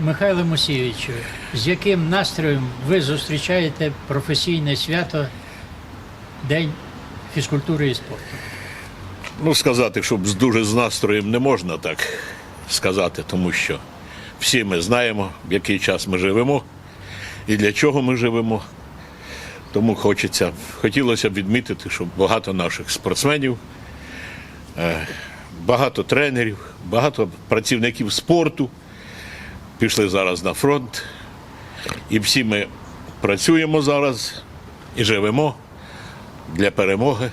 Михайло Мусійовичу, з яким настроєм ви зустрічаєте професійне свято День фізкультури і спорту? Ну, сказати, щоб з дуже з настроєм не можна так сказати, тому що всі ми знаємо, в який час ми живемо і для чого ми живемо. Тому хочеться, хотілося б відмітити, що багато наших спортсменів, е, багато тренерів, багато працівників спорту пішли зараз на фронт. І всі ми працюємо зараз і живемо для перемоги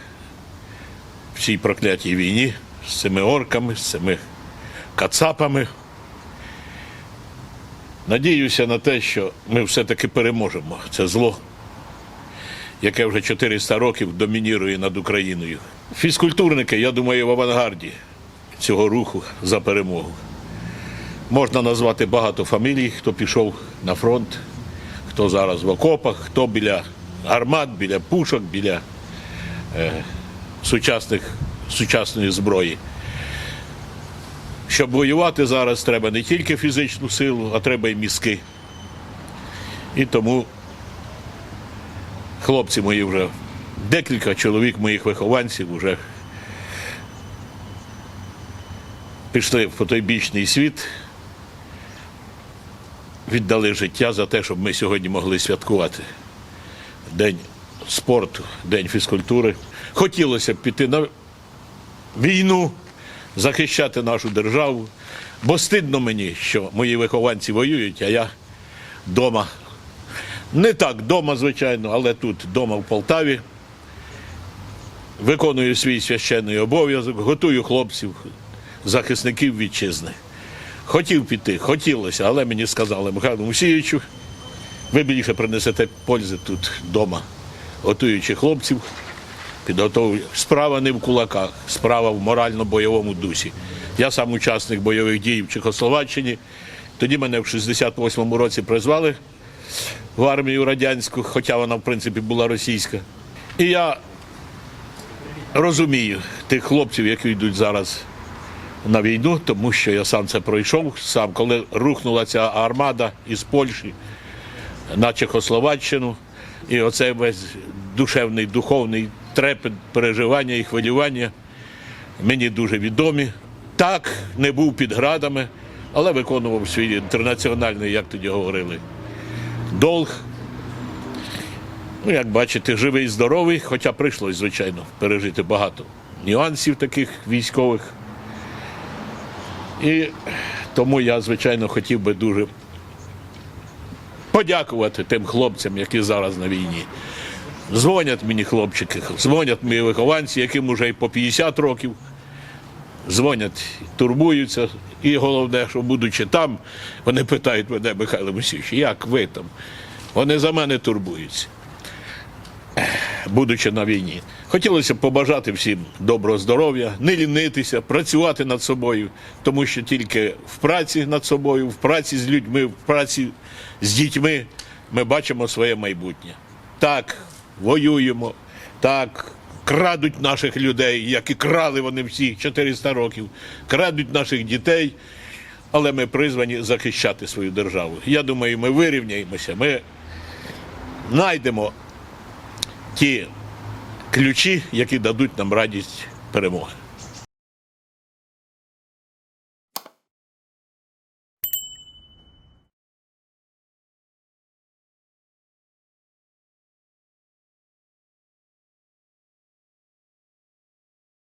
в цій проклятій війні з цими орками, з цими кацапами. Надіюся на те, що ми все-таки переможемо це зло, яке вже 400 років домінірує над Україною. Фізкультурники, я думаю, в авангарді цього руху за перемогу. Можна назвати багато фамілій, хто пішов на фронт, хто зараз в окопах, хто біля гармат, біля пушок, біля сучасних, сучасної зброї. Щоб воювати зараз треба не тільки фізичну силу, а треба й мізки. І тому хлопці мої вже, декілька чоловік моїх вихованців вже пішли в потойбічний світ, віддали життя за те, щоб ми сьогодні могли святкувати День спорту, День фізкультури. Хотілося б піти на війну, захищати нашу державу. Бо стидно мені, що мої вихованці воюють, а я вдома. Не так вдома, звичайно, але тут вдома в Полтаві. Виконую свій священний обов'язок, готую хлопців, захисників вітчизни. Хотів піти, хотілося, але мені сказали, Михайло Мусійовичу, ви більше принесете пользи тут вдома, готуючи хлопців, підготовлю. Справа не в кулаках, справа в морально-бойовому дусі. Я сам учасник бойових дій в Чехословаччині. Тоді мене в 68-му році призвали в армію радянську, хоча вона, в принципі, була російська. І я розумію тих хлопців, які йдуть зараз на війну, тому що я сам це пройшов. Сам, коли рухнула ця армада із Польщі на Чехословаччину, і оце весь душевний, духовний трепет, переживання і хвилювання мені дуже відомі. Так, не був під градами, але виконував свій інтернаціональний, як тоді говорили, долг. Ну, як бачите, живий, здоровий, хоча прийшлось, звичайно, пережити багато нюансів таких військових. І тому я, звичайно, хотів би дуже подякувати тим хлопцям, які зараз на війні. Дзвонять мені хлопчики, дзвонять мої вихованці, яким вже і по 50 років. Дзвонять, турбуються. І головне, що будучи там, вони питають мене, Михайло Мосійович, як ви там? Вони за мене турбуються, будучи на війні. Хотілося б побажати всім доброго здоров'я, не лінитися, працювати над собою, тому що тільки в праці над собою, в праці з людьми, в праці з дітьми ми бачимо своє майбутнє. Так, воюємо, так, крадуть наших людей, як і крали вони всі 400 років, крадуть наших дітей, але ми призвані захищати свою державу. Я думаю, ми вирівняємося, ми знайдемо ті ключі, які дадуть нам радість перемоги.